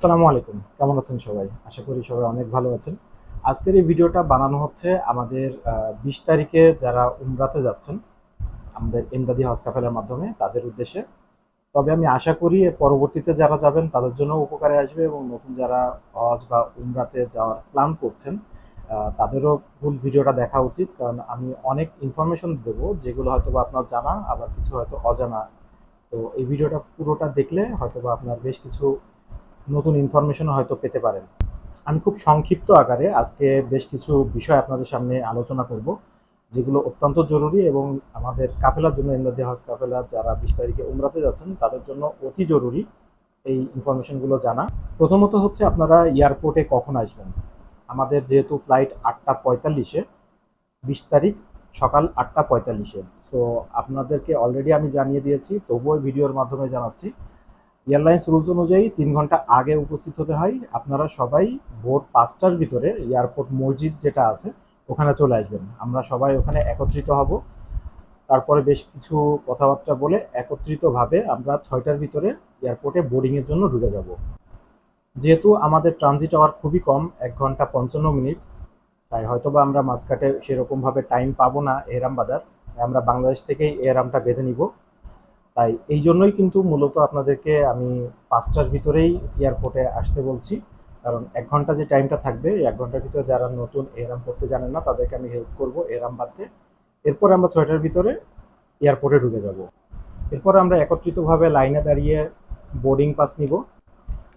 আসসালামু আলাইকুম। কেমন আছেন সবাই? আশা করি সবাই অনেক ভালো আছেন। আজকের এই ভিডিওটা বানানো হচ্ছে আমাদের বিশ তারিখে যারা উমরাতে যাচ্ছেন, আমাদের এমদাদি হজ কাফেলার মাধ্যমে, তাদের উদ্দেশ্যে। তবে আমি আশা করি পরবর্তীতে যারা যাবেন, তাদের জন্য উপকারে আসবে এবং নতুন যারা হজ বা উমরাতে যাওয়ার প্ল্যান করছেন তাদেরও ফুল ভিডিওটা দেখা উচিত। কারণ আমি অনেক ইনফরমেশন দেবো, যেগুলো হয়তো বা আপনার জানা, আবার কিছু হয়তো অজানা। তো এই ভিডিওটা পুরোটা দেখলে হয়তো বা আপনার বেশ কিছু নতুন ইনফরমেশনও হয়তো পেতে পারেন। আমি খুব সংক্ষিপ্ত আকারে আজকে বেশ কিছু বিষয় আপনাদের সামনে আলোচনা করব, যেগুলো অত্যন্ত জরুরি এবং আমাদের কাফেলার জন্য ইন্দ্রদি হজ কাফেলা যারা বিশ তারিখে উমরাতে যাচ্ছেন, তাদের জন্য অতি জরুরি এই ইনফরমেশনগুলো জানা। প্রথমত হচ্ছে আপনারা এয়ারপোর্টে কখন আসবেন? আমাদের যেহেতু ফ্লাইট আটটা পঁয়তাল্লিশে, বিশ তারিখ সকাল আটটা পঁয়তাল্লিশে। সো আপনাদেরকে অলরেডি আমি জানিয়ে দিয়েছি, তবুও ভিডিওর মাধ্যমে জানাচ্ছি। এয়ারলাইন্স রুলস অনুযায়ী তিন ঘণ্টা আগে উপস্থিত হতে হয়। আপনারা সবাই ভোর পাঁচটার ভিতরে এয়ারপোর্ট মসজিদ যেটা আছে, ওখানে চলে আসবেন। আমরা সবাই ওখানে একত্রিত হব। তারপরে বেশ কিছু কথাবার্তা বলে একত্রিতভাবে আমরা ছয়টার ভিতরে এয়ারপোর্টে বোর্ডিংয়ের জন্য ঢুকে যাব। যেহেতু আমাদের ট্রানজিট আওয়ার খুবই কম, এক ঘণ্টা পঞ্চান্ন মিনিট, তাই হয়তোবা আমরা মাঝখাটে সেরকমভাবে টাইম পাবো না এহরাম বাজার আমরা বাংলাদেশ থেকেই এহরামটা বেঁধে নিব। তাই এই জন্যই কিন্তু মূলত আপনাদেরকে আমি পাঁচটার ভিতরেই এয়ারপোর্টে আসতে বলছি। কারণ এক ঘণ্টা যে টাইমটা থাকবে, এই এক ঘণ্টার ভিতরে যারা নতুন এরাম করতে জানেন না, তাদেরকে আমি হেল্প করব এরাম বাদতে এরপর আমরা ছয়টার ভিতরে এয়ারপোর্টে ঢুকে যাব। এরপর আমরা একত্রিতভাবে লাইনে দাঁড়িয়ে বোর্ডিং পাস নিব।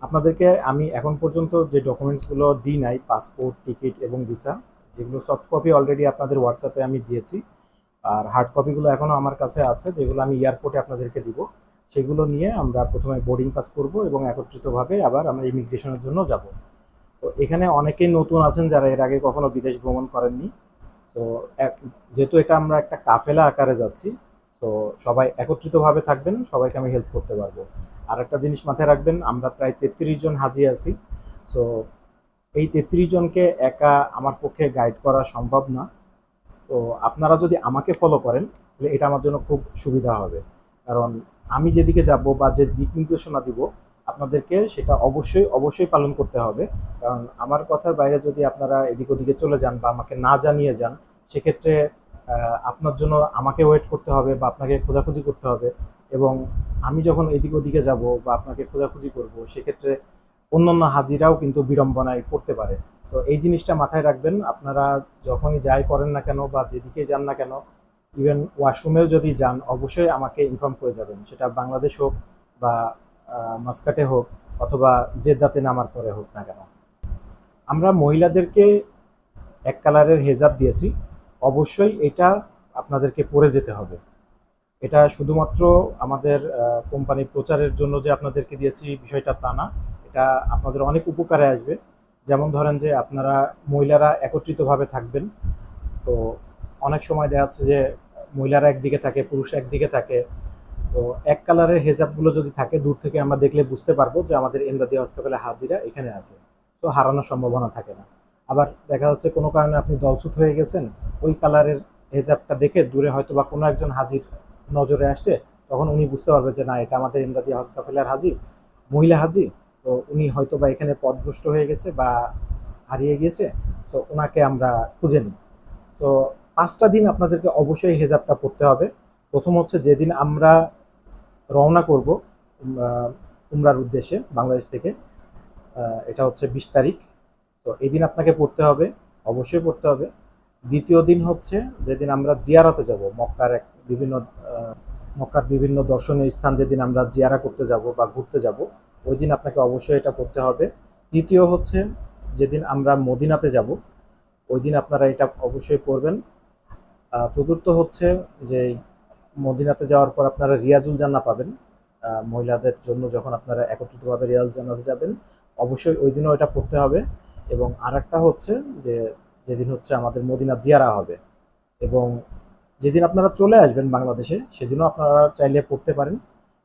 আপনাদেরকে আমি এখন পর্যন্ত যে ডকুমেন্টসগুলো দিই নাই পাসপোর্ট টিকিট এবং ভিসা যেগুলো সফট কপি অলরেডি আপনাদের হোয়াটসঅ্যাপে আমি দিয়েছি আর হার্ড কপিগুলো এখনও আমার কাছে আছে, যেগুলো আমি এয়ারপোর্টে আপনাদেরকে দিব। সেগুলো নিয়ে আমরা প্রথমে বোর্ডিং পাস করব এবং একত্রিতভাবে আবার আমরা ইমিগ্রেশনের জন্য যাব। তো এখানে অনেকেই নতুন আছেন যারা এর আগে কখনো বিদেশ ভ্রমণ করেননি। তো যেহেতু এটা আমরা একটা কাফেলা আকারে যাচ্ছি, তো সবাই একত্রিতভাবে থাকবেন, সবাইকে আমি হেল্প করতে পারব। আর একটা জিনিস মাথায় রাখবেন, আমরা প্রায় তেত্রিশ জন হাজি আছি। সো এই তেত্রিশ জনকে একা আমার পক্ষে গাইড করা সম্ভব না। তো আপনারা যদি আমাকে ফলো করেন, তাহলে এটা আমার জন্য খুব সুবিধা হবে। কারণ আমি যেদিকে যাব বা যে দিক নির্দেশনা দিব, আপনাদেরকে সেটা অবশ্যই অবশ্যই পালন করতে হবে। কারণ আমার কথার বাইরে যদি আপনারা এদিক ওদিকে চলে যান বা আমাকে না জানিয়ে যান, সেক্ষেত্রে আপনার জন্য আমাকে ওয়েট করতে হবে বা আপনাকে খোঁজাখুঁজি করতে হবে। এবং আমি যখন এদিক ওদিকে যাব বা আপনাকে খোঁজাখুঁজি করব, সেক্ষেত্রে অন্যান্য হাজিরাও কিন্তু বিড়ম্বনায় পড়তে পারে। তো এই জিনিসটা মাথায় রাখবেন। আপনারা যখনই যাই করেন না কেন বা যেদিকে যান না কেন ইভেন ওয়াশরুমেও যদি যান, অবশ্যই আমাকে ইনফর্ম করে যাবেন। সেটা বাংলাদেশ হোক বা মাস্কাটে হোক অথবা জেদ্দাতে নামার পরে হোক না কেন। আমরা মহিলাদেরকে এক কালারের হেজাব দিয়েছি। অবশ্যই এটা আপনাদেরকে পরে যেতে হবে। এটা শুধুমাত্র আমাদের কোম্পানির প্রচারের জন্য যে আপনাদেরকে দিয়েছি বিষয়টা তা না। এটা আপনাদের অনেক উপকারে আসবে। যেমন ধরেন যে আপনারা মহিলারা একত্রিতভাবে থাকবেন, তো অনেক সময় দেখা যাচ্ছে যে মহিলারা একদিকে থাকে, পুরুষ একদিকে থাকে, তো এক কালারের হেজাবগুলো যদি থাকে, দূর থেকে আমরা দেখলে বুঝতে পারব যে আমাদের এমদাদি হসপিটালে হাজিরা এখানে আছে। তো হারানোর সম্ভাবনা থাকে না। আবার দেখা যাচ্ছে কোনো কারণে আপনি দলছুট হয়ে গেছেন, ওই কালারের হেজাবটা দেখে দূরে হয়তো বা কোনো একজন হাজির নজরে আসছে তখন উনি বুঝতে পারবে যে না, এটা আমাদের ইমদাদি হজ কাফেলার হাজি মহিলা হাজি তো উনি হয়তো বা এখানে পথভ্রষ্ট হয়ে গেছে বা হারিয়ে গিয়েছে তো ওনাকে আমরা খুঁজে নিই। তো পাঁচটা দিন আপনাদেরকে অবশ্যই হেজাবটা পড়তে হবে। প্রথম হচ্ছে যেদিন আমরা রওনা করব উম, উমরার উদ্দেশ্যে বাংলাদেশ থেকে এটা হচ্ছে বিশ তারিখ। তো এই দিন আপনাকে পড়তে হবে অবশ্যই পড়তে হবে। দ্বিতীয় দিন হচ্ছে যেদিন আমরা জিয়ারাতে যাব মক্কার এক বিভিন্ন মক্কার বিভিন্ন দর্শনীয় স্থান যেদিন আমরা জিয়ারা করতে যাব বা ঘুরতে যাব ওই দিন আপনাকে অবশ্যই এটা করতে হবে। তৃতীয় হচ্ছে যেদিন আমরা মদিনাতে যাব ওই দিন আপনারা এটা অবশ্যই আহ, চতুর্থ হচ্ছে যে মদিনাতে যাওয়ার পর আপনারা রিয়াজুল জান্না পাবেন। মহিলাদের জন্য যখন আপনারা একত্রিতভাবে রিয়াজ জান্নাতে যাবেন অবশ্যই ওই দিনও এটা পড়তে হবে। এবং আরেকটা হচ্ছে যে যেদিন হচ্ছে আমাদের মদিনা জিয়ারা হবে। এবং যেদিন আপনারা চলে আসবেন বাংলাদেশে সেদিনও আপনারা চাইলে পড়তে পারেন।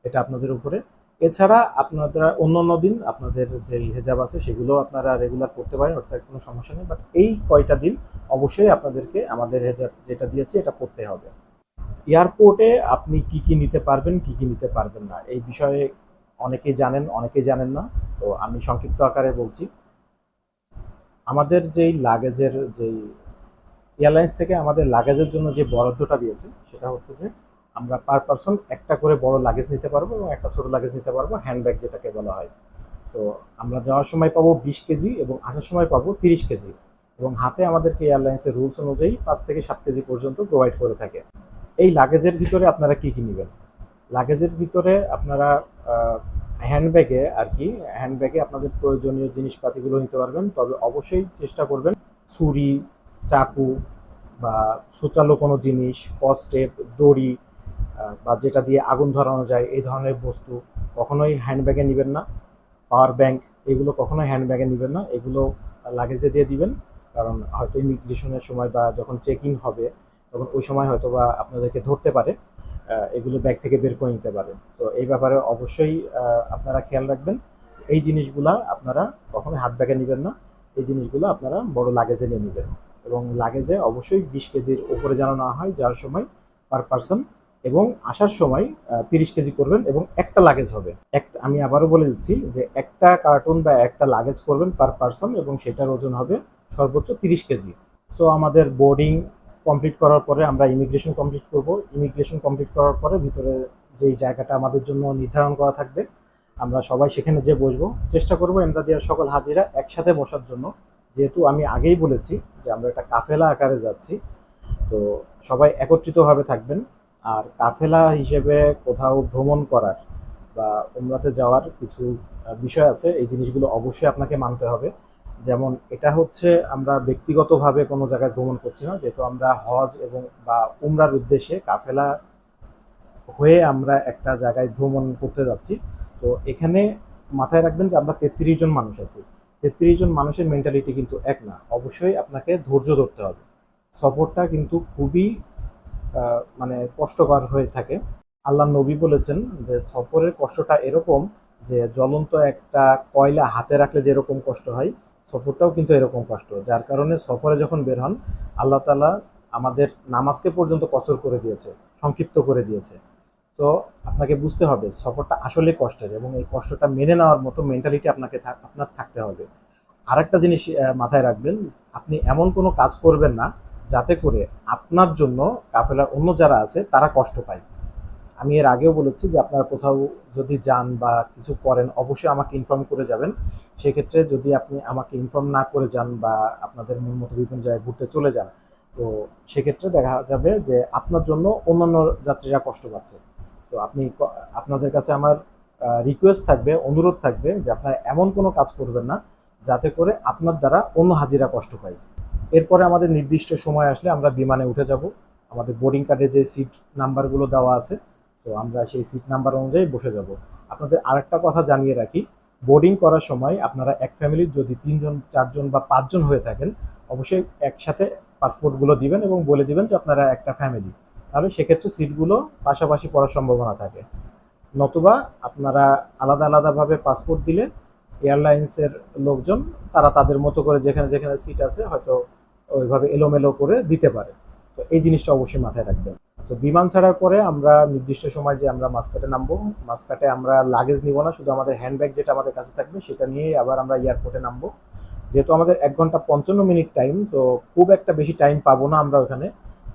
এটা আপনাদের উপরে। এছাড়া আপনারা অন্য অন্য দিন আপনাদের যে হেজাব আছে সেগুলো আপনারা রেগুলার করতে পারেন, অর্থাৎ কোনো সমস্যা নেই। বাট এই কয়টা দিন অবশ্যই আপনাদেরকে আমাদের হেজাব যেটা দিয়েছি এটা করতে হবে। এয়ারপোর্টে আপনি কি কি নিতে পারবেন, কি কি নিতে পারবেন না? এই বিষয়ে অনেকেই জানেন অনেকেই জানেন না। তো আমি সংক্ষিপ্ত আকারে বলছি। আমাদের যেই লাগেজের যেই এয়ারলাইন্স থেকে আমাদের লাগেজের জন্য যে বরাদ্দটা দিয়েছে, সেটা হচ্ছে যে আমরা পার পারসন একটা করে বড় লাগেজ নিতে পারব এবং একটা ছোট লাগেজ নিতে পারব হ্যান্ডব্যাগ যেটাকে বলা হয়। তো আমরা যাওয়ার সময় পাবো বিশ কেজি এবং আসার সময় পাবো তিরিশ কেজি এবং হাতে আমাদেরকে এয়ারলাইন্সের রুলস অনুযায়ী পাঁচ থেকে সাত কেজি পর্যন্ত প্রোভাইড করে থাকে। এই লাগেজের ভিতরে আপনারা কি কী নেবেন? লাগেজের ভিতরে আপনারা হ্যান্ডব্যাগে আর কি হ্যান্ডব্যাগে আপনাদের প্রয়োজনীয় জিনিসপাতিগুলো নিতে পারবেন। তবে অবশ্যই চেষ্টা করবেন ছুরি, চাকু বা সুচালো কোনো জিনিস কস্টেপ দড়ি বা যেটা দিয়ে আগুন ধরানো যায়, এই ধরনের বস্তু কখনোই হ্যান্ডব্যাগে নেবেন না। পাওয়ার ব্যাংক এগুলো কখনোই হ্যান্ডব্যাগে নেবেন না। এগুলো লাগেজে দিয়ে দিবেন, কারণ হয়তো ইমিগ্রেশনের সময় বা যখন চেক ইন হবে, তখন ওই সময় হয়তো বা আপনাদেরকে ধরতে পারে। এগুলো ব্যাগ থেকে বের করে নিতে পারে। তো এই ব্যাপারে অবশ্যই আপনারা খেয়াল রাখবেন। এই জিনিসগুলা আপনারা কখনো হাত ব্যাগে নেবেন না। এই জিনিসগুলো আপনারা বড় লাগেজে নিয়ে নেবেন। এবং লাগেজে অবশ্যই বিশ কেজির উপরে যেন না হয়, যার সময় পার পার্সন এবং আসার সময় তিরিশ কেজি করবেন এবং একটা লাগেজ হবে। একটা আমি আবারও বলে দিচ্ছি যে একটা কার্টুন বা একটা লাগেজ করবেন পার পার্সন এবং সেটার ওজন হবে সর্বোচ্চ তিরিশ কেজি। সো আমাদের বোর্ডিং কমপ্লিট করার পরে আমরা ইমিগ্রেশন কমপ্লিট করব। ইমিগ্রেশন কমপ্লিট করার পরে ভিতরে যেই জায়গাটা আমাদের জন্য নির্ধারণ করা থাকবে, আমরা সবাই সেখানে যে বসবো। চেষ্টা করব এমদাদিয়ার সকল হাজিরা একসাথে বসার জন্য। যেহেতু আমি আগেই বলেছি যে আমরা একটা কাফেলা আকারে যাচ্ছি, তো সবাই একত্রিতভাবে থাকবেন। আর কাফেলা হিসেবে কোথাও ভ্রমণ করার বা উমরাতে যাওয়ার কিছু বিষয় আছে, এই জিনিসগুলো অবশ্যই আপনাকে মানতে হবে। যেমন এটা হচ্ছে আমরা ব্যক্তিগতভাবে কোনো জায়গায় ভ্রমণ করছি না, যেহেতু আমরা হজ এবং বা উমরার উদ্দেশ্যে কাফেলা হয়ে আমরা একটা জায়গায় ভ্রমণ করতে যাচ্ছি। তো এখানে মাথায় রাখবেন যে আমরা তেত্রিশ জন মানুষ আছি। তেত্রিশ জন মানুষের মেন্টালিটি কিন্তু এক না। অবশ্যই আপনাকে ধৈর্য ধরতে হবে। সফরটা কিন্তু খুবই মানে কষ্টকর হয়ে থাকে। আল্লাহ নবী বলেছেন যে, সফরের কষ্টটা এরকম যে, জ্বলন্ত একটা কয়লা হাতে রাখলে যেরকম কষ্ট হয়, সফরটাও কিন্তু এরকম কষ্ট। যার কারণে সফরে যখন বের হন, আল্লাহ তালা আমাদের নামাজকে পর্যন্ত কসর করে দিয়েছে, সংক্ষিপ্ত করে দিয়েছে। তো আপনাকে বুঝতে হবে, সফরটা আসলে কষ্টের এবং এই কষ্টটা মেনে নেওয়ার মতো মেন্টালিটি আপনাকে আপনার থাকতে হবে। আরেকটা জিনিস মাথায় রাখবেন, আপনি এমন কোনো কাজ করবেন না যাতে করে আপনার জন্য কাফেলার অন্য যারা আছে, তারা কষ্ট পায়। আমি এর আগেও বলেছি যে আপনারা কোথাও যদি যান বা কিছু করেন, অবশ্যই আমাকে ইনফর্ম করে যাবেন। সেক্ষেত্রে যদি আপনি আমাকে ইনফর্ম না করে যান বা আপনাদের মন মতো বিভিন্ন জায়গায় ঘুরতে চলে যান, তো সেক্ষেত্রে দেখা যাবে যে আপনার জন্য অন্যান্য যাত্রীরা কষ্ট পাচ্ছে। তো আপনি আপনাদের কাছে আমার রিকোয়েস্ট থাকবে, অনুরোধ থাকবে যে আপনারা এমন কোনো কাজ করবেন না, যাতে করে আপনার দ্বারা অন্য হাজিরা কষ্ট পায়। এরপরে আমাদের নির্দিষ্ট সময় আসলে আমরা বিমানে উঠে যাব। আমাদের বোর্ডিং কার্ডে যে সিট নাম্বারগুলো দেওয়া আছে, তো আমরা সেই সিট নাম্বার অনুযায়ী বসে যাব। আপনাদের আরেকটা কথা জানিয়ে রাখি বোর্ডিং করার সময় আপনারা এক ফ্যামিলির যদি তিনজন, চারজন বা পাঁচজন হয়ে থাকেন, অবশ্যই একসাথে পাসপোর্টগুলো দিবেন এবং বলে দিবেন যে আপনারা একটা ফ্যামিলি তাহলে সেক্ষেত্রে সিটগুলো পাশাপাশি পড়ার সম্ভাবনা থাকে। নতুবা আপনারা আলাদা আলাদাভাবে পাসপোর্ট দিলে এয়ারলাইন্সের লোকজন, তারা তাদের মতো করে যেখানে যেখানে সিট আছে, হয়তো ওইভাবে এলোমেলো করে দিতে পারে। তো এই জিনিসটা অবশ্যই মাথায় রাখবেন। তো বিমান ছাড়ার পরে আমরা নির্দিষ্ট সময় যে আমরা মাসকাটে নামবো, মাসকাটে আমরা লাগেজ নিব না, শুধু আমাদের হ্যান্ডব্যাগ যেটা আমাদের কাছে থাকবে সেটা নিয়েই আবার আমরা এয়ারপোর্টে নামবো। যেহেতু আমাদের এক ঘণ্টা পঞ্চান্ন মিনিট টাইম তো খুব একটা বেশি টাইম পাবো না আমরা ওখানে।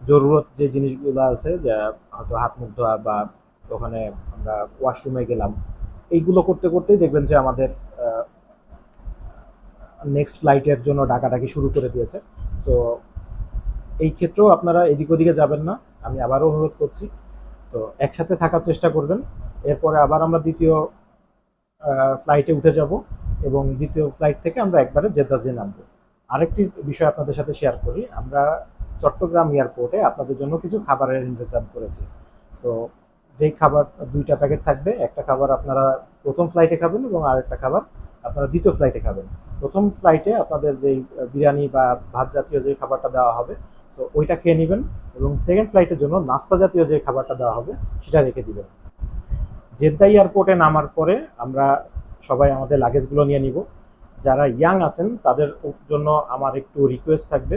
জরুরত যে জিনিসগুলো আছে, যে হয়তো হাত মুখ ধোয়া বা ওখানে আমরা ওয়াশরুমে গেলাম, এইগুলো করতে করতেই দেখবেন যে আমাদের নেক্সট ফ্লাইটের জন্য ডাকাডাকি শুরু করে দিয়েছে। সো এই ক্ষেত্রেও আপনারা এদিক ওদিকে যাবেন না। আমি আবারও অনুরোধ করছি। তো একসাথে থাকার চেষ্টা করবেন। এরপরে আবার আমরা দ্বিতীয় ফ্লাইটে উঠে যাব এবং দ্বিতীয় ফ্লাইট থেকে আমরা একবারে জেদ্দা যে নামবো। আরেকটি বিষয় আপনাদের সাথে শেয়ার করি। আমরা চট্টগ্রাম এয়ারপোর্টে আপনাদের জন্য কিছু খাবারের ইন্তজাম করেছি। তো যেই খাবার দুইটা প্যাকেট থাকবে, একটা খাবার আপনারা প্রথম ফ্লাইটে খাবেন এবং আরেকটা খাবার আপনারা দ্বিতীয় ফ্লাইটে খাবেন। প্রথম ফ্লাইটে আপনাদের যেই বিরিয়ানি বা ভাত জাতীয় যে খাবারটা দেওয়া হবে সো ওইটা খেয়ে নেবেন এবং সেকেন্ড ফ্লাইটের জন্য নাস্তা জাতীয় যে খাবারটা দেওয়া হবে, সেটা রেখে দিবেন। জেদ্দা এয়ারপোর্টে নামার পরে আমরা সবাই আমাদের লাগেজগুলো নিয়ে নিব। যারা ইয়াং আছেন, তাদের জন্য আমার একটু রিকোয়েস্ট থাকবে।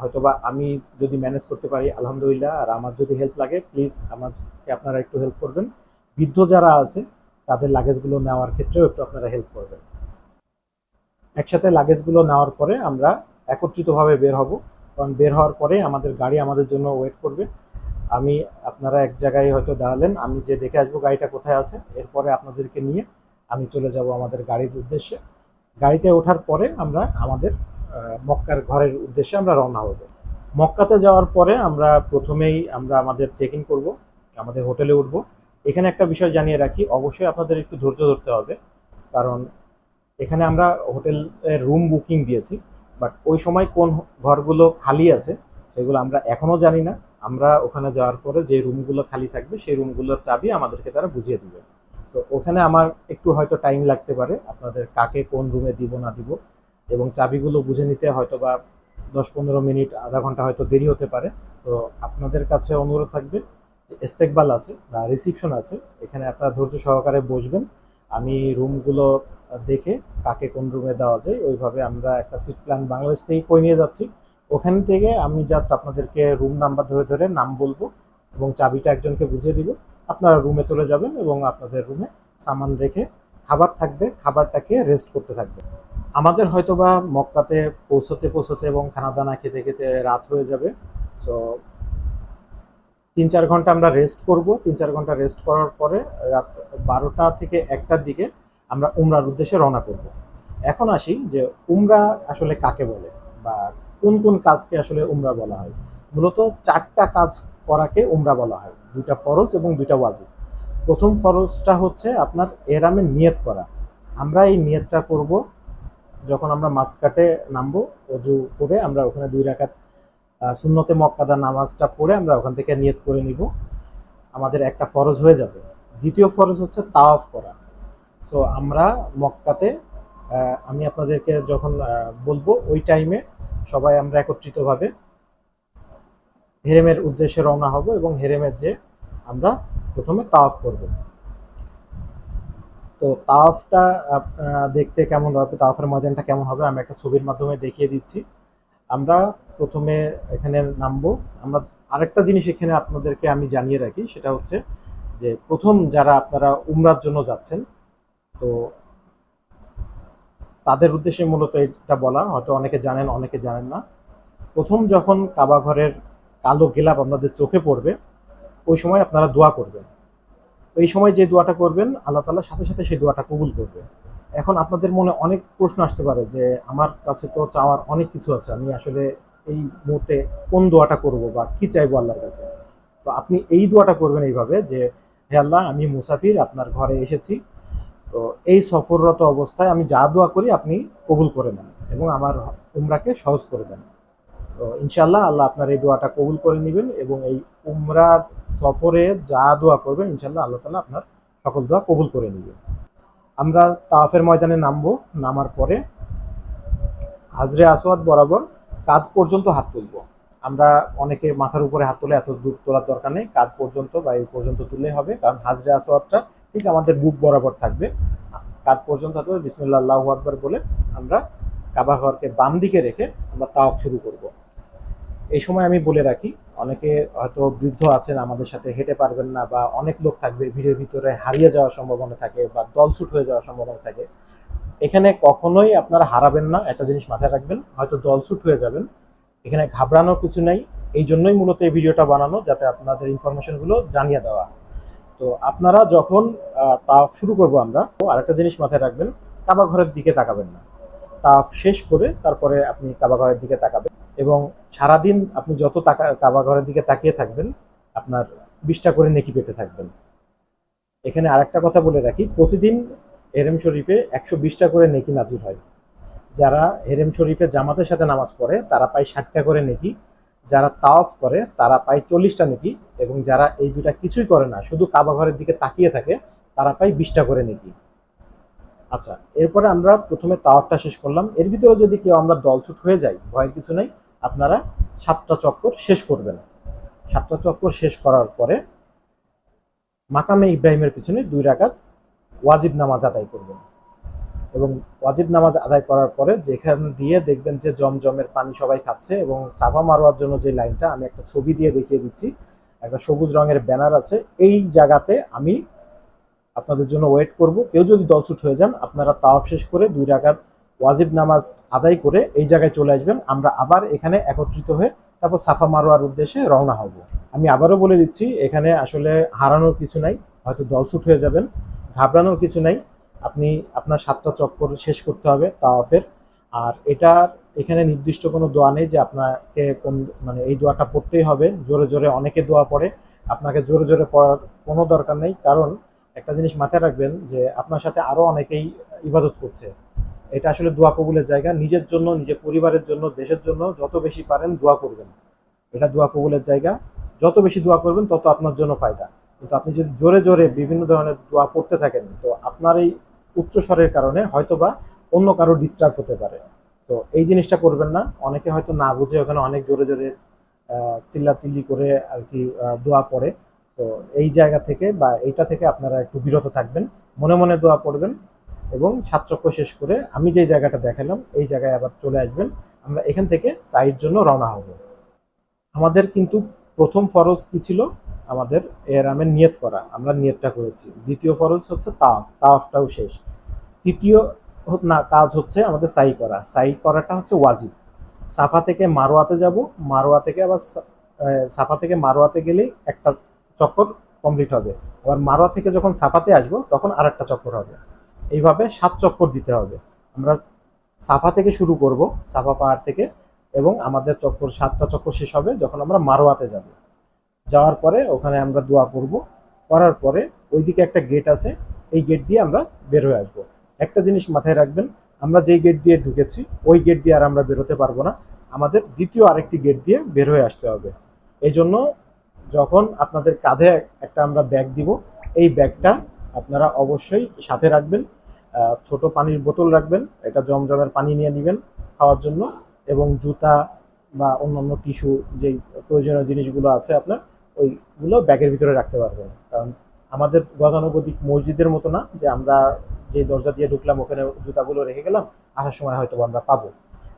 হয়তোবা আমি যদি ম্যানেজ করতে পারি, আলহামদুলিল্লাহ, আর আমার যদি হেল্প লাগে প্লিজ আমাকে আপনারা একটু হেল্প করবেন। বৃদ্ধ যারা আছে তাদের লাগেজগুলো নেওয়ার ক্ষেত্রেও একটু আপনারা হেল্প করবেন। একসাথে লাগেজগুলো নেওয়ার পরে আমরা একত্রিতভাবে বের হব। কারণ বের হওয়ার পরে আমাদের গাড়ি আমাদের জন্য ওয়েট করবে। আমি, আপনারা এক জায়গায় হয়তো দাঁড়ালেন, আমি যে দেখে আসব গাড়িটা কোথায় আছে, এরপরে আপনাদেরকে নিয়ে আমি চলে যাব আমাদের গাড়ির উদ্দেশ্যে। গাড়িতে ওঠার পরে আমরা আমাদের মক্কার ঘরের উদ্দেশ্যে আমরা রওনা হব। মক্কাতে যাওয়ার পরে আমরা প্রথমেই আমরা আমাদের চেক ইন করব, আমাদের হোটেলে উঠবো। এখানে একটা বিষয় জানিয়ে রাখি, অবশ্যই আপনাদের একটু ধৈর্য ধরতে হবে। কারণ এখানে আমরা হোটেলের রুম বুকিং দিয়েছি বাট ওই সময় কোন ঘরগুলো খালি আছে সেগুলো আমরা এখনও জানি না। আমরা ওখানে যাওয়ার পরে যে রুমগুলো খালি থাকবে, সেই রুমগুলোর চাবি আমাদেরকে তারা বুঝিয়ে দিবে। তো ওখানে আমার একটু হয়তো টাইম লাগতে পারে, আপনাদের কাকে কোন রুমে দিব, না দিব, এবং চাবিগুলো বুঝে নিতে হয়তো বা দশ পনেরো মিনিট, আধা ঘণ্টা হয়তো দেরি হতে পারে। তো আপনাদের কাছে অনুরোধ থাকবে ইস্তেকবাল আছে বা রিসিপশন আছে, এখানে আপনারা ধৈর্য সহকারে বসবেন। আমি রুমগুলো দেখে কাকে কোন রুমে দেওয়া যায়, ওইভাবে আমরা একটা সিট প্ল্যান বাংলাদেশ থেকে কই নিয়ে যাচ্ছি। ওখান থেকে আমি জাস্ট আপনাদেরকে রুম নাম্বার ধরে ধরে নাম বলব এবং চাবিটা একজনকে বুঝিয়ে দিব। আপনারা রুমে চলে যাবেন এবং আপনাদের রুমে সামান রেখে খাবার থাকবে, খাবারটাকে রেস্ট করতে থাকবে। আমাদের হয়তো বা মক্কাতে পৌঁছতে পৌঁছতে এবং খানা দানা খেতে খেতে রাত হয়ে যাবে। সো তিন চার ঘণ্টা আমরা রেস্ট করব। তিন চার ঘণ্টা রেস্ট করার পরে রাত বারোটা থেকে একটার দিকে আমরা উমরার উদ্দেশ্যে রওনা করব। এখন আসি যে উমরা আসলে কাকে বলে বা কোন কোন কাজকে আসলে উমরা বলা হয়? মূলত চারটা কাজ করাকে উমরা বলা হয়। দুইটা ফরজ এবং দুইটা ওয়াজিব। প্রথম ফরজটা হচ্ছে আপনার এরামে নিয়ত করা। আমরা এই নিয়তটা করব যখন আমরা মাসকাটে নামবো অজু করে আমরা ওখানে দুই আহ, সুন্নতে মক্কাদা নামাজটা পড়ে আমরা ওখান থেকে নিয়ত করে নিব। আমাদের একটা ফরজ হয়ে যাবে। দ্বিতীয় ফরজ হচ্ছে তাওয়াফ করা। সো আমরা মক্কাতে আমি আপনাদেরকে যখন বলব, ওই টাইমে সবাই আমরা একত্রিতভাবে হেরেমের উদ্দেশ্যে রওনা হব এবং হেরেমের যে আমরা প্রথমে তাওয়াফ করব। তো তাওয়াফটা দেখতে কেমন হবে? তাওয়াফের ময়দানটা কেমন হবে? আমি একটা ছবির মাধ্যমে দেখিয়ে দিচ্ছি। আমরা প্রথমে এখানে নামবো। আমরা আরেকটা জিনিস এখানে আপনাদেরকে আমি জানিয়ে রাখি, সেটা হচ্ছে যে প্রথম যারা আপনারা উমরার জন্য যাচ্ছেন, তো তাদের উদ্দেশ্যে মূলত এটা বলা, হয়তো অনেকে জানেন অনেকে জানেন না। প্রথম যখন কাবা ঘরের কালো গেলাপ আপনাদের চোখে পড়বে, ওই সময় আপনারা দোয়া করবেন। এই সময় যে দোয়াটা করবেন, আল্লাহ তাআলা সাথে সাথে সেই দোয়াটা কবুল করবে এখন আপনাদের মনে অনেক প্রশ্ন আসতে পারে যে আমার কাছে তো চাওয়ার অনেক কিছু আছে, আমি আসলে এই মুহূর্তে কোন দোয়াটা করব বা কি চাইব আল্লাহর কাছে? তো আপনি এই দোয়াটা করবেন এইভাবে যে, হে আল্লাহ, আমি মুসাফির, আপনার ঘরে এসেছি। তো এই সফররত অবস্থায় আমি যা দোয়া করি আপনি কবুল করে নেন এবং আমার উমরাকে সহজ করে দেন। তো ইনশাল্লাহ আল্লাহ আপনার এই দোয়াটা কবুল করে নেবেন এবং এই উমরার সফরে যা দোয়া করবেন ইনশাল্লাহ আল্লাহ তালা আপনার সকল দোয়া কবুল করে নেবেন। আমরা তাওয়াফের ময়দানে নামবো, নামার পরে হাজরে আসওয়াদ বরাবর কাঁধ পর্যন্ত হাত তুলবো। আমরা অনেকে মাথার উপরে হাত তুলে এত দূর তোলার দরকার নেই, কাঁধ পর্যন্ত বা এই পর্যন্ত তুললে হবে, কারণ হাজরে আসওয়াদটা ঠিক আমাদের বুক বরাবর থাকবে। কাঁধ পর্যন্ত হাত তুলে বিসমিল্লা আকবার বলে আমরা কাবা ঘরকে বাম দিকে রেখে আমরা তাওয়াফ শুরু করব। এই সময় আমি বলে রাখি অনেকে হয়তো বৃদ্ধ আছেন, আমাদের সাথে হেঁটে পারবেন না বা অনেক লোক থাকবে ভিড়ের ভিতরে হারিয়ে যাওয়ার সম্ভাবনা থাকে বা দলছুট হয়ে যাওয়ার সম্ভাবনা থাকে। এখানে কখনোই আপনারা হারাবেন না, একটা জিনিস মাথায় রাখবেন, হয়তো দলছুট হয়ে যাবেন, এখানে ঘাবড়ানোর কিছু নেই। এই জন্যই মূলত এই ভিডিওটা বানানো, যাতে আপনাদের ইনফরমেশনগুলো জানিয়ে দেওয়া। তো আপনারা যখন তা শুরু করব আমরা, তো আরেকটা জিনিস মাথায় রাখবেন কাবা ঘরের দিকে তাকাবেন না। তা শেষ করে তারপরে আপনি কাবা ঘরের দিকে তাকাবেন। এবং সারাদিন আপনি যত টাকা কাবা ঘরের দিকে তাকিয়ে থাকবেন, আপনার বিশটা করে নেকি পেতে থাকবেন। এখানে আরেকটা কথা বলে রাখি, প্রতিদিন হেরেম শরীফে একশো বিশটা করে নেকি নাজির হয়। যারা হেরেম শরীফে জামাতের সাথে নামাজ পড়ে, তারা পায় ষাটটা করে নেকি। যারা তাওয়াফ করে, তারা পায় চল্লিশটা নেকি। এবং যারা এই দুটা কিছুই করে না, শুধু কাবা ঘরের দিকে তাকিয়ে থাকে, তারা পায় বিশটা করে নেকি। আচ্ছা এরপরে আমরা প্রথমে তাওয়াফটা শেষ করলাম। এর ভিতরে যদি কেউ আমরা দলছুট হয়ে যাই, ভয়ের কিছু নেই, আপনারা সাতটা চক্কর শেষ করবেন। সাতটা চক্কর শেষ করার পরে মাকামে ইব্রাহিমের পিছনে দুই রাকাত ওয়াজিব নামাজ আদায় করবেন। এবং ওয়াজিব নামাজ আদায় করার পরে যেখান দিয়ে দেখবেন যে জমজমের পানি সবাই খাচ্ছে এবং সাফা মারোয়ার জন্য যে লাইনটা আমি একটা ছবি দিয়ে দেখিয়ে দিচ্ছি, একটা সবুজ রঙের ব্যানার আছে, এই জায়গাতে আমি আপনাদের জন্য ওয়েট করব। কেউ যদি দলছুট হয়ে যান, আপনারা তাওয়াফ শেষ করে দুই রাকাত ওয়াজিব নামাজ আদায় করে এই জায়গায় চলে আসবেন। আমরা আবার এখানে একত্রিত হয়ে তারপর সাফা মারোয়ার উদ্দেশ্যে রওনা হব। আমি আবারও বলে দিচ্ছি, এখানে আসলে হারানোর কিছু নাই, হয়তো দলছুট হয়ে যাবেন, ঘাবড়ানোর কিছু নাই। আপনি আপনার সাতটা চক্কর শেষ করতে হবে তাওয়াফের। আর এটা এখানে নির্দিষ্ট কোনো দোয়া নেই যে আপনাকে কোন মানে এই দোয়াটা পড়তেই হবে। জোরে জোরে অনেকে দোয়া পড়ে। আপনাকে জোরে জোরে পড়ার কোনো দরকার নেই। কারণ একটা জিনিস মাথায় রাখবেন যে আপনার সাথে আরও অনেকেই ইবাদত করছে। এটা আসলে দোয়া কবুলের জায়গা। নিজের জন্য, নিজের পরিবারের জন্য, দেশের জন্য যত বেশি পারেন দোয়া করবেন। এটা দোয়া কবুলের জায়গা। যত বেশি দোয়া করবেন, তত আপনার জন্য ফায়দা। কিন্তু আপনি যদি জোরে জোরে বিভিন্ন ধরনের দোয়া পড়তে থাকেন, তো আপনার এই উচ্চ স্বরের কারণে হয়তোবা অন্য কারও ডিস্টার্ব হতে পারে। তো এই জিনিসটা করবেন না। অনেকে হয়তো না বুঝে ওখানে অনেক জোরে জোরে চিল্লাচিল্লি করে আর কি দোয়া পড়ে তো এই জায়গা থেকে বা এইটা থেকে আপনারা একটু বিরত থাকবেন, মনে মনে দোয়া পড়বেন এবং সাত চক্র শেষ করে আমি যে জায়গাটা দেখালাম, এই জায়গায় আবার চলে আসবেন। আমরা এখান থেকে সাইড জন্য রওনা হব। আমাদের কিন্তু প্রথম ফরজ কি ছিল? আমাদের এরামের নিয়ত করা। আমরা নিয়তটা করেছি। দ্বিতীয় ফরজ হচ্ছে তাফ তাফটাও শেষ। তৃতীয় না, কাজ হচ্ছে আমাদের সাই করা। সাই করাটা হচ্ছে ওয়াজিব। সাফা থেকে মারোয়াতে যাব। মারোয়া থেকে আবার সাফা থেকে মারোয়াতে গেলেই একটা চক্কর কমপ্লিট হবে। আবার মারোয়া থেকে যখন সাফাতে আসব, তখন আর একটা চক্কর হবে। এইভাবে সাত চক্কর দিতে হবে। আমরা সাফা থেকে শুরু করব, সাফা পাহাড় থেকে, এবং আমাদের চক্কর, সাতটা চক্কর শেষ হবে যখন আমরা মারোয়াতে যাব। যাওয়ার পরে ওখানে আমরা দোয়া করব। করার পরে ওইদিকে একটা গেট আছে, এই গেট দিয়ে আমরা বের হয়ে আসব। একটা জিনিস মাথায় রাখবেন, আমরা যেই গেট দিয়ে ঢুকেছি, ওই গেট দিয়ে আর আমরা বেরোতে পারব না। আমাদের দ্বিতীয় আরেকটি গেট দিয়ে বের হয়ে আসতে হবে। এই জন্য যখন আপনাদের কাঁধে একটা আমরা ব্যাগ দিব, এই ব্যাগটা আপনারা অবশ্যই সাথে রাখবেন ছোট পানির বোতল রাখবেন, এটা জমজমের পানি নিয়ে নেবেন খাওয়ার জন্য এবং জুতা বা অন্যান্য টিস্যু যেই প্রয়োজনীয় জিনিসগুলো আছে আপনার, ওইগুলো ব্যাগের ভিতরে রাখতে পারবেন। কারণ আমাদের গতানুগতিক মসজিদের মতো না যে আমরা যে দরজা দিয়ে ঢুকলাম, ওখানে জুতাগুলো রেখে গেলাম, আসার সময় হয়তো আমরা পাবো।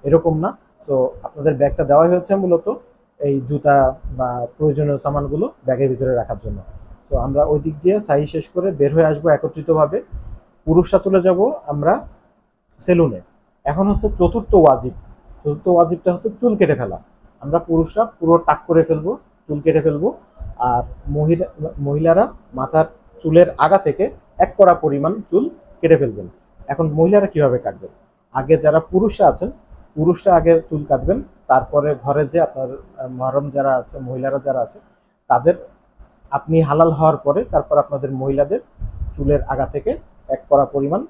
এরকম না। তো আপনাদের ব্যাগটা দেওয়া হয়েছে মূলত এই জুতা বা প্রয়োজনীয় সামানগুলো ব্যাগের ভিতরে রাখার জন্য। তো আমরা ওই দিক দিয়ে সাই শেষ করে বের হয়ে আসব একত্রিতভাবে। পুরুষরা চলে যাব আমরা সেলুনে। এখন হচ্ছে চতুর্থ ওয়াজিব। চতুর্থ ওয়াজিবটা হচ্ছে চুল কেটে ফেলা। আমরা পুরুষরা পুরো টাক করে ফেলব, চুল কেটে ফেলব। আর মহিলা মহিলারা মাথার চুলের আগা থেকে এক কড়া পরিমাণ চুল কেটে ফেলবেন। এখন মহিলারা কীভাবে কাটবেন? আগে যারা পুরুষরা আছেন পুরুষরা আগে চুল কাটবেন, তারপরে ঘরে যে আপনার মহরম যারা আছে, মহিলারা যারা আছে, তাদের আপনি হালাল হওয়ার পরে তারপর আপনাদের মহিলাদের চুলের আগা থেকে এক করা পরিমাণ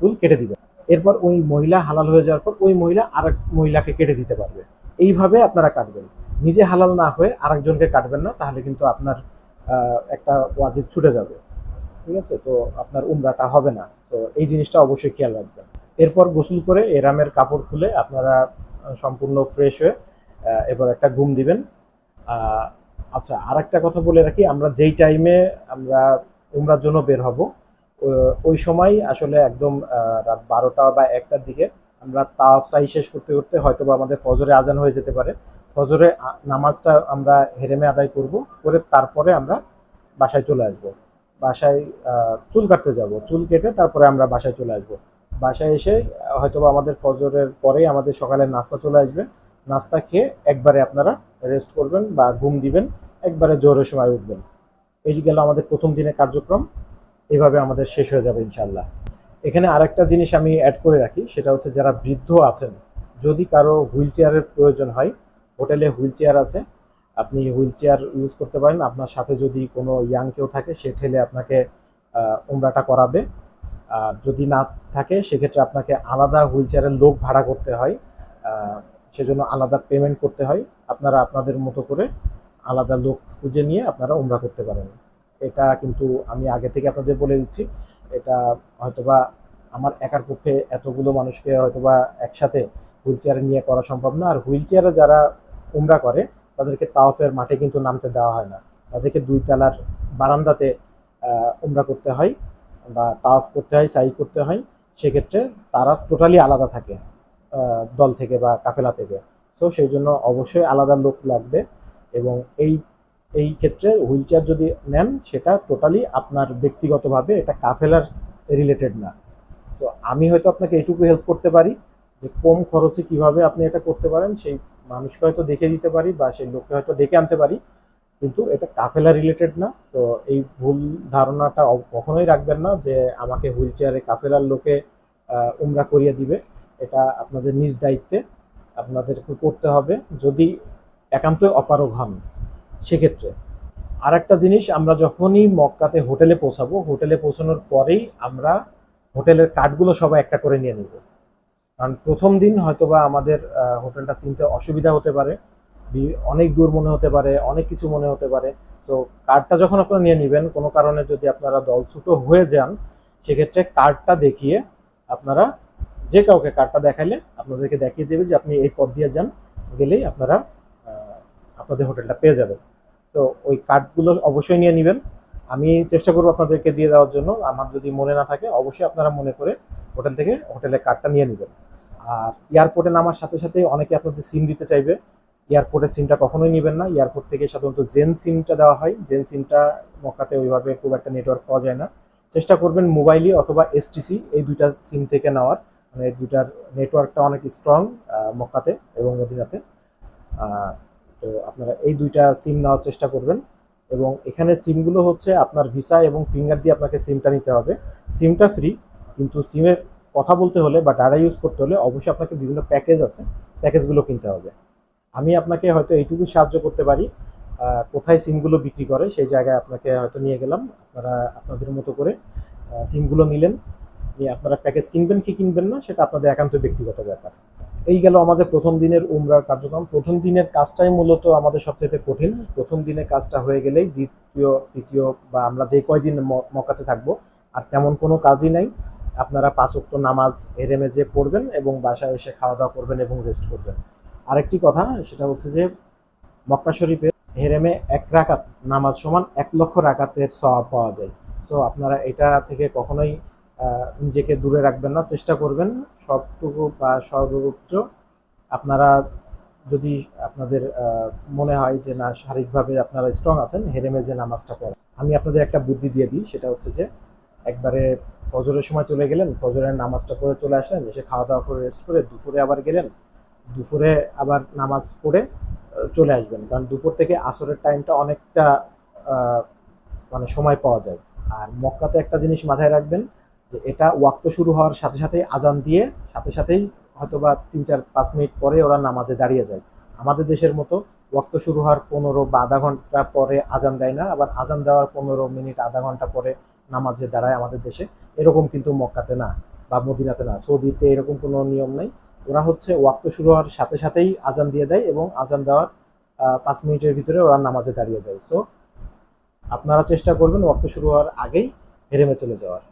চুল কেটে দিবেন। এরপর ওই মহিলা হালাল হয়ে যাওয়ার পর ওই মহিলা আরেক মহিলাকে কেটে দিতে পারবে। এইভাবে আপনারা কাটবেন। নিজে হালাল না হয়ে আরেকজনকে কাটবেন না, তাহলে কিন্তু আপনার একটা ওয়াজিব ছুটে যাবে। ঠিক আছে? তো আপনার উমরাটা হবে না। তো এই জিনিসটা অবশ্যই খেয়াল রাখবেন। এরপর গোসল করে এরামের কাপড় খুলে আপনারা সম্পূর্ণ ফ্রেশ হয়ে এবার একটা ঘুম দিবেন। আচ্ছা আর একটা কথা বলে রাখি, আমরা যেই টাইমে আমরা উমরার জন্য বের হব ওই সময় আসলে একদম রাত বারোটা বা একটার দিকে আমরা তাওয়াফ সাই শেষ করতে করতে হয়তো আমাদের ফজরে আজান হয়ে যেতে পারে। ফজরে নামাজটা আমরা হেরেমে আদায় করব, করে তারপরে আমরা বাসায় চলে আসব। বাসায় চুল কাটতে যাব, চুল কেটে তারপরে আমরা বাসায় চলে আসব। বাসায় এসে আহ, হয়তোবা আমাদের ফজরের পরেই আমাদের সকালের নাস্তা চলে আসবে। নাস্তা খেয়ে একবারে আপনারা রেস্ট করবেন বা ঘুম দিবেন একবারে জোরের সময় উঠবেন। এই গেল আমাদের প্রথম দিনের কার্যক্রম এভাবে আমাদের শেষ হয়ে যাবে ইনশাল্লাহ এখানে আরেকটা জিনিস আমি অ্যাড করে রাখি সেটা হচ্ছে যারা বৃদ্ধ আছেন যদি কারও হুইল চেয়ারের প্রয়োজন হয় হোটেলে হুইল চেয়ার আছে আপনি হুইল চেয়ার ইউজ করতে পারেন। আপনার সাথে যদি কোনো ইয়াং কেউ থাকে সে ঠেলে আপনাকে উমরাটা করাবে। যদি না থাকে, সেক্ষেত্রে আপনাকে আলাদা হুইল চেয়ারের লোক ভাড়া করতে হয়। সেজন্য আলাদা পেমেন্ট করতে হয়। আপনারা আপনাদের মতো করে আলাদা লোক খুঁজে নিয়ে আপনারা উমরা করতে পারেন। এটা কিন্তু আমি আগে থেকে আপনাদের বলে দিচ্ছি। এটা হয়তোবা আমার একার পক্ষে এতগুলো মানুষকে হয়তোবা একসাথে হুইল চেয়ারে নিয়ে করা সম্ভব না। আর হুইল চেয়ারে যারা উমরা করে, তাদেরকে তাওফের মাঠে কিন্তু নামতে দেওয়া হয় না। তাদেরকে দুই তলার বারান্দাতে উমরা করতে হয়। বা তাফ করতে হয়, সাই করতে হয়, সেক্ষেত্রে তারা টোটালি আলাদা থাকে দল থেকে বা কাফেলা থেকে। সো সেই জন্য অবশ্যই আলাদা লোক লাগবে এবং এই এই ক্ষেত্রে হুইল চেয়ার যদি নেন, সেটা টোটালি আপনার ব্যক্তিগতভাবে এটা কাফেলার রিলেটেড না। সো আমি হয়তো আপনাকে এইটুকু হেল্প করতে পারি যে কম খরচে কীভাবে আপনি এটা করতে পারেন, সেই মানুষকে হয়তো দেখে দিতে পারি বা সেই লোককে হয়তো ডেকে আনতে পারি। কিন্তু এটা কাফেলা রিলেটেড না। তো এই ভুল ধারণাটা কখনোই রাখবেন না যে আমাকে হুইল চেয়ারে কাফেলার লোকে উমরা করিয়ে দিবে। এটা আপনাদের নিজ দায়িত্বে আপনাদেরকে করতে হবে। যদি একান্ত অপারগ হন, সেক্ষেত্রে। আর একটা জিনিস, আমরা যখনই মক্কাতে হোটেলে পৌঁছাবো, হোটেলে পৌঁছানোর পরেই আমরা হোটেলের কার্ডগুলো সবাই একটা করে নিয়ে নেব। কারণ প্রথম দিন হয়তোবা আমাদের হোটেলটা চিনতে অসুবিধা হতে পারে। অনেক দূর মনে হতে পারে, অনেক কিছু মনে হতে পারে। তো কার্ডটা যখন আপনারা নিয়ে নেবেন, কোনো কারণে যদি আপনারা দলছুটো হয়ে যান, সেক্ষেত্রে কার্ডটা দেখিয়ে আপনারা যে কাউকে কার্ডটা দেখাইলে, আপনাদেরকে দেখিয়ে দেবে যে আপনি এই পথ দিয়ে যান, গেলেই আপনারা আপনাদের হোটেলটা পেয়ে যাবেন। তো ওই কার্ডগুলো অবশ্যই নিয়ে নেবেন। আমি চেষ্টা করব আপনাদেরকে দিয়ে দেওয়ার জন্য। আমার যদি মনে না থাকে, অবশ্যই আপনারা মনে করে হোটেল থেকে হোটেলের কার্ডটা নিয়ে নেবেন। আর এয়ারপোর্টে নামার সাথে সাথে অনেকে আপনাদের সিম দিতে চাইবে। এয়ারপোর্টের সিমটা কখনোই নেবেন না। এয়ারপোর্ট থেকে সাধারণত জেন সিমটা দেওয়া হয়। জেন সিমটা মক্কাতে ওইভাবে খুব একটা নেটওয়ার্ক পাওয়া যায় না। চেষ্টা করবেন মোবাইলই অথবা এসটিসি এই দুইটা সিম থেকে নেওয়ার। মানে দুইটার নেটওয়ার্কটা অনেক স্ট্রং মক্কাতে এবং মদিনাতে। তো আপনারা এই দুইটা সিম নেওয়ার চেষ্টা করবেন। এবং এখানে সিমগুলো হচ্ছে আপনার ভিসা এবং ফিঙ্গার দিয়ে আপনাকে সিমটা নিতে হবে। সিমটা ফ্রি কিন্তু সিমের কথা বলতে হলে বা ডাটা ইউজ করতে হলে অবশ্যই আপনাকে বিভিন্ন প্যাকেজ আছে। প্যাকেজগুলো কিনতে হবে। আমি আপনাকে হয়তো এইটুকু সাহায্য করতে পারি কোথায় সিমগুলো বিক্রি করে সেই জায়গায় আপনাকে হয়তো নিয়ে গেলাম। আপনারা আপনাদের মতো করে সিমগুলো নিলেন, নিয়ে আপনারা প্যাকেজ কিনবেন কি কিনবেন না সেটা আপনাদের একান্ত ব্যক্তিগত ব্যাপার। এই গেল আমাদের প্রথম দিনের উমরার কার্যক্রম। প্রথম দিনের কাজটাই মূলত আমাদের সবচেয়ে কঠিন। প্রথম দিনের কাজটা হয়ে গেলেই দ্বিতীয়, তৃতীয় বা আমরা যে কয়দিন ম- মক্কাতে থাকব, আর তেমন কোনো কাজই নাই। আপনারা পাঁচ নামাজ হেরেমে যে পড়বেন এবং বাসায় এসে খাওয়া দাওয়া করবেন এবং রেস্ট করবেন। আরেকটি কথা, সেটা হচ্ছে যে মক্কা শরীফে হেরেমে এক রাকাত, নামাজ সমান এক লক্ষ রাকাতের সওয়াব পাওয়া যায়। সো আপনারা এটা থেকে কখনোই নিজেকে দূরে রাখবেন না, চেষ্টা করবেন সবটুকু বা সর্বোচ্চ। আপনারা যদি আপনাদের মনে হয় যে না, শারীরিকভাবে আপনারা স্ট্রং আছেন, হেরেমে যে নামাজটা পড়েন। আমি আপনাদের একটা বুদ্ধি দিয়ে দিই, সেটা হচ্ছে যে একবারে ফজরের সময় চলে গেলেন, ফজরের নামাজটা পড়ে চলে আসলেন, এসে খাওয়া দাওয়া করে রেস্ট করে দুপুরে আবার গেলেন। দুপুরে আবার নামাজ পড়ে চলে আসবেন। কারণ দুপুর থেকে আসরের টাইমটা অনেকটা মানে সময় পাওয়া যায়। আর মক্কাতে একটা জিনিস মাথায় রাখবেন, যে এটা ওয়াক্ত শুরু হওয়ার সাথে সাথেই আজান দিয়ে, সাথে সাথেই হয়তো বা তিন চার পাঁচ মিনিট পরে ওরা নামাজে দাঁড়িয়ে যায়। আমাদের দেশের মতো ওয়াক্ত শুরু হওয়ার পনেরো বা আধা ঘণ্টা পরে আজান দেয় না, আবার আজান দেওয়ার পনেরো মিনিট, আধা ঘণ্টা পরে নামাজে দাঁড়ায় আমাদের দেশে। এরকম কিন্তু মক্কাতে না বা মদিনাতে না। সৌদিতে এরকম কোনো নিয়ম নাই। ওরা হচ্ছে ওয়াক্ত শুরু হওয়ার সাথে সাথেই আজান দিয়ে দেয় এবং আজান দেওয়ার পাঁচ মিনিটের ভিতরে ওরা নামাজে দাঁড়িয়ে যায়। সো আপনারা চেষ্টা করবেন ওয়াক্ত শুরু হওয়ার আগেই হেরেমে চলে যাওয়ার।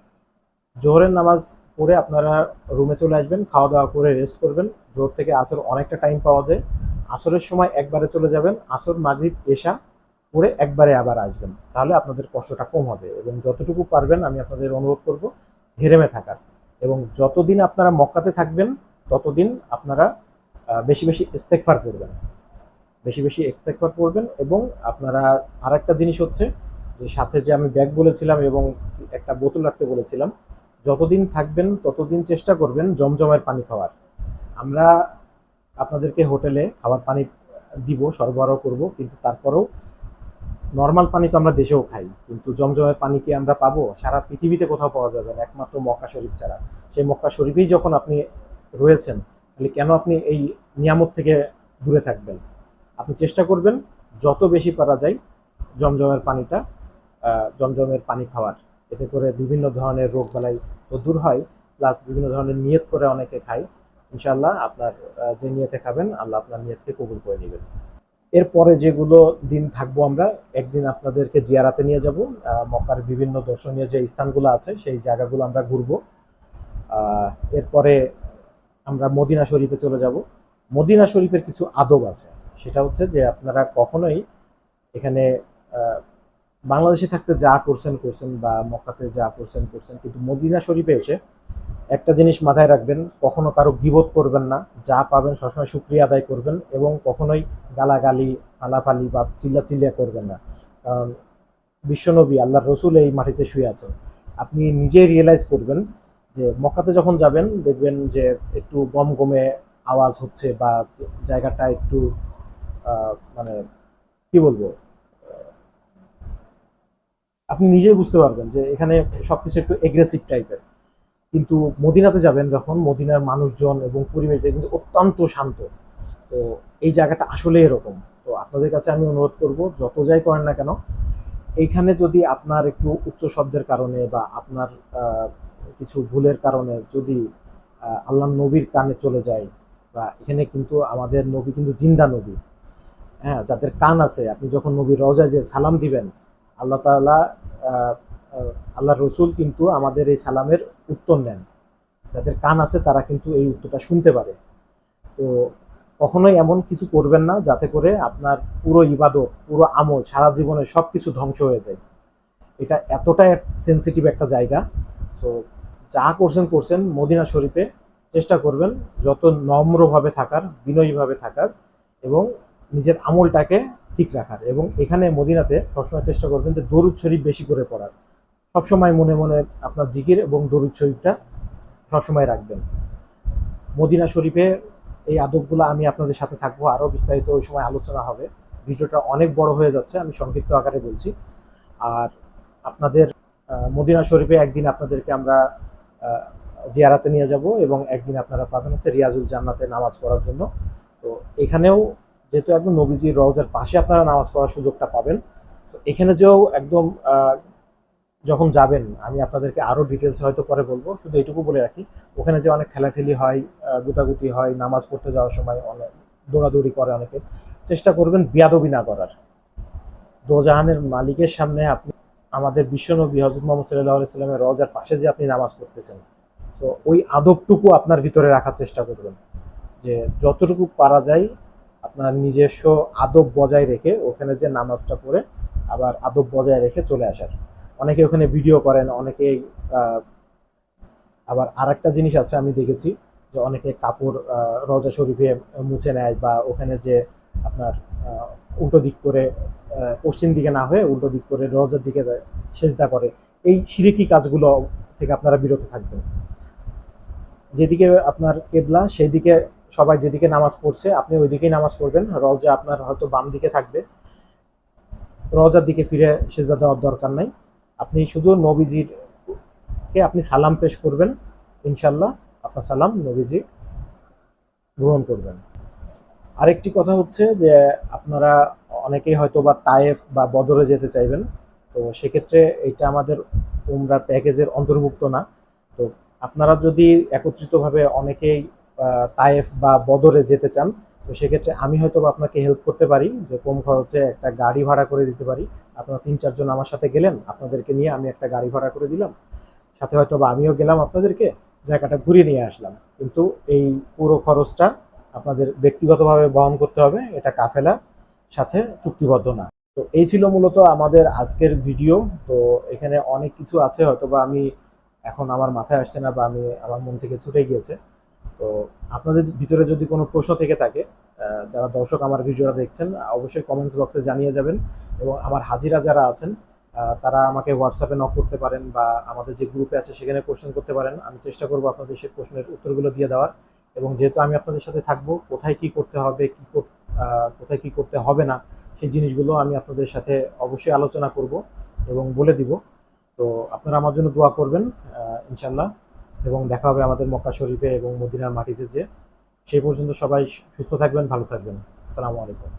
জোহরের নামাজ পড়ে আপনারা রুমে চলে আসবেন, খাওয়া দাওয়া করে রেস্ট করবেন। জোর থেকে আসর অনেকটা টাইম পাওয়া যায়। আসরের সময় একবারে চলে যাবেন। আসর, মাগরিব, এশা পরে একবারে আবার আসবেন। তাহলে আপনাদের কষ্টটা কম হবে এবং যতটুকু পারবেন আমি আপনাদের অনুরোধ করব হেরেমে থাকার। এবং যতদিন আপনারা মক্কাতে থাকবেন ততদিন আপনারা বেশি বেশি ইস্তেকফার করবেন বেশি বেশি ইস্তেকফার করবেন এবং আপনারা আরেকটা জিনিস হচ্ছে যে সাথে যে আমি ব্যাগ বলেছিলাম এবং একটা বোতল রাখতে বলেছিলাম, যতদিন থাকবেন ততদিন চেষ্টা করবেন জমজমের পানি খাওয়ার। আমরা আপনাদেরকে হোটেলে খাবার পানি দিব, সরবরাহ করব, কিন্তু তারপরেও নর্মাল পানি তো আমরা দেশেও খাই, কিন্তু জমজমের পানি কি আমরা পাবো? সারা পৃথিবীতে কোথাও পাওয়া যাবে না, একমাত্র মক্কা শরীফ ছাড়া। সেই মক্কা শরীফেই যখন আপনি রয়েছেন, তাহলে কেন আপনি এই নিয়ামত থেকে দূরে থাকবেন? আপনি চেষ্টা করবেন যত বেশি পারা যায় জমজমের পানিটা জমজমের পানি খাওয়ার। এতে করে বিভিন্ন ধরনের রোগ বালাই তো দূর হয়, প্লাস বিভিন্ন ধরনের নিয়ত করে অনেকে খায়। ইনশাল্লাহ আপনার যে নিয়তে খাবেন, আল্লাহ আপনার নিয়তকে কবুল করে নেবেন। এরপরে যেগুলো দিন থাকব আমরা, একদিন আপনাদেরকে জিয়ারাতে নিয়ে যাব মক্কার বিভিন্ন দর্শনীয় যে স্থানগুলো আছে, সেই জায়গাগুলো আমরা ঘুরবো। এরপরে আমরা মদিনা শরীফে চলে যাব। মদিনা শরীফের কিছু আদব আছে। সেটা হচ্ছে যে আপনারা কখনোই এখানে বাংলাদেশে থাকতে যা করছেন করছেন বা মক্কাতে যা করছেন করছেন, কিন্তু মদিনা শরীফে এসে একটা জিনিস মাথায় রাখবেন, কখনো কারও বিবোধ করবেন না, যা পাবেন সবসময় সুক্রিয়া আদায় করবেন এবং কখনোই গালাগালি আলাপালি বা চিল্লা চিল্লিয়া করবেন না। কারণ বিশ্বনবী, আল্লাহর রসুল এই মাটিতে শুয়ে আছেন। আপনি নিজেই রিয়েলাইজ করবেন যে মক্কাতে যখন যাবেন, দেখবেন যে একটু গম গমে আওয়াজ হচ্ছে বা জায়গাটা একটু মানে কি বলব? আপনি নিজেই বুঝতে পারবেন যে এখানে সবকিছু একটু এগ্রেসিভ টাইপের কিন্তু মদিনাতে যাবেন যখন, মদিনার মানুষজন এবং পরিবেশ দেখবেন অত্যন্ত শান্ত। তো এই জায়গাটা আসলে এরকম। তো আপনাদের কাছে আমি অনুরোধ করব, যত যাই করেন না কেন, এইখানে যদি আপনার একটু উচ্চ শব্দের কারণে বা আপনার কিছু ভুলের কারণে যদি আল্লাহ নবীর কানে চলে যায় বা এখানে কিন্তু আমাদের নবী কিন্তু জিন্দা নবী। হ্যাঁ যাদের কান আছে আপনি যখন নবীর রওজায় যে সালাম দিবেন আল্লাহ আহ, আল্লাহ রসুল কিন্তু আমাদের এই সালামের উত্তর নেন যাদের কান আছে তারা কিন্তু এই উত্তরটা শুনতে পারে। তো কখনোই এমন কিছু করবেন না যাতে করে আপনার পুরো ইবাদত পুরো আমল সারা জীবনে সব কিছু ধ্বংস হয়ে যায়। এটা এতটাই সেন্সিটিভ একটা জায়গা সো যা করছেন করছেন, মদিনা শরীফে চেষ্টা করবেন যত নম্রভাবে থাকার, বিনয়ীভাবে থাকার এবং নিজের আমলটাকে ঠিক রাখার এবং এখানে মদিনাতে সবসময় চেষ্টা করবেন যে দরুদ শরীফ বেশি করে পড়ার। সবসময় মনে মনে আপনার জিকির এবং দরুদ শরীফটা সবসময় রাখবেন। মদিনা শরীফে এই আদবগুলো আমি আপনাদের সাথে থাকব, আরও বিস্তারিত ওই সময় আলোচনা হবে। ভিডিওটা অনেক বড় হয়ে যাচ্ছে, আমি সংক্ষিপ্ত আকারে বলছি। আর আপনাদের মদিনা শরীফে একদিন আপনাদেরকে আমরা জিয়ারাতে নিয়ে যাব এবং একদিন আপনারা পাবেন হচ্ছে রিয়াজুল জান্নাতে নামাজ পড়ার জন্য। তো এখানেও যেহেতু একদম নবীজির রওজার পাশে আপনারা নামাজ পড়ার সুযোগটা পাবেন, তো এখানে যেও একদম যখন যাবেন, আমি আপনাদেরকে আরও ডিটেলস হয়তো পরে বলব, শুধু এইটুকু বলে রাখি, ওখানে যে অনেক ঠেলাঠেলি হয় গুতাগুতি হয়, নামাজ পড়তে যাওয়ার সময় অনেক দৌড়াদৌড়ি করে অনেকে, চেষ্টা করবেন বিয়াদবি না করার। দোজাহানের মালিকের সামনে আপনি আমাদের বিশ্বনবী হজরত মোহাম্মদ সাল্লাহ সাল্লামের রজার পাশে যে আপনি নামাজ পড়তেছেন। তো ওই আদবটুকু আপনার ভিতরে রাখার চেষ্টা করবেন। যে যতটুকু পারা যায়, আপনার নিজস্ব আদব বজায় রেখে ওখানে যে নামাজটা পড়ে আবার আদব বজায় রেখে চলে আসার। অনেকে ওখানে ভিডিও করেন, অনেকে আবার আরেকটা জিনিস আছে আমি দেখেছি যে অনেকে কাপড় রজা শরীফে মুছে নেয় বা ওখানে যে আপনার উল্টো দিক করে পশ্চিম দিকে না হয়ে উল্টো দিক করে রজার দিকে সেজদা করে। এই সিরিকি কাজগুলো থেকে আপনারা বিরত থাকবেন। যেদিকে আপনার কেবলা সেই দিকে সবাই যেদিকে নামাজ পড়ছে, আপনি ওই দিকেই নামাজ পড়বেন। রজা আপনার হয়তো বাম দিকে থাকবে। রজার দিকে ফিরে সেজদা দেওয়ার দরকার নাই। আপনি শুধু নবীজির কে আপনি সালাম পেশ করবেন। ইনশাল্লাহ আপনার সালাম নবীজি গ্রহণ করবেন। আরেকটি কথা হচ্ছে যে আপনারা অনেকেই হয়তো বা তায়েফ বা বদরে যেতে চাইবেন। তো সেক্ষেত্রে এটা আমাদের উমরা প্যাকেজের অন্তর্ভুক্ত না। তো আপনারা যদি একত্রিতভাবে অনেকেই তায়েফ বা বদরে যেতে চান, তো সেক্ষেত্রে আমি হয়তো বা আপনাকে হেল্প করতে পারি যে কম খরচে একটা গাড়ি ভাড়া করে দিতে পারি। আপনারা তিন চারজন আমার সাথে গেলেন, আপনাদেরকে নিয়ে আমি একটা গাড়ি ভাড়া করে দিলাম। সাথে হয়তো বা আমিও গেলাম আপনাদেরকে, জায়গাটা ঘুরিয়ে নিয়ে আসলাম। কিন্তু এই পুরো খরচটা আপনাদের ব্যক্তিগতভাবে বহন করতে হবে, এটা কাফেলা সাথে চুক্তিবদ্ধ না। তো এই ছিল মূলত আমাদের আজকের ভিডিও। তো এখানে অনেক কিছু আছে হয়তো বা আমি এখন আমার মাথায় আসছে না বা আমি আমার মন থেকে ছুটে গিয়েছে। তো আপনাদের ভিতরে যদি কোনো প্রশ্ন থেকে থাকে যারা দর্শক আমার ভিডিওটা দেখছেন, অবশ্যই কমেন্টস বক্সে জানিয়ে যাবেন। এবং আমার হাজিরা যারা আছেন তারা আমাকে হোয়াটসঅ্যাপে নক করতে পারেন বা আমাদের যে গ্রুপে আছে, সেখানে কোশ্চেন করতে পারেন। আমি চেষ্টা করব আপনাদের সেই প্রশ্নের উত্তরগুলো দিয়ে দেওয়ার। এবং যেহেতু আমি আপনাদের সাথে থাকব, কোথায় কি করতে হবে, কি কোথায় কি করতে হবে না, সেই জিনিসগুলো আমি আপনাদের সাথে অবশ্যই আলোচনা করব এবং বলে দিব। তো আপনারা আমার জন্য দোয়া করবেন ইনশাল্লাহ এবং দেখা হবে আমাদের মক্কা শরীফে এবং মদিনার মাটিতে যে। সেই পর্যন্ত সবাই সুস্থ থাকবেন, ভালো থাকবেন। আসসালামু আলাইকুম।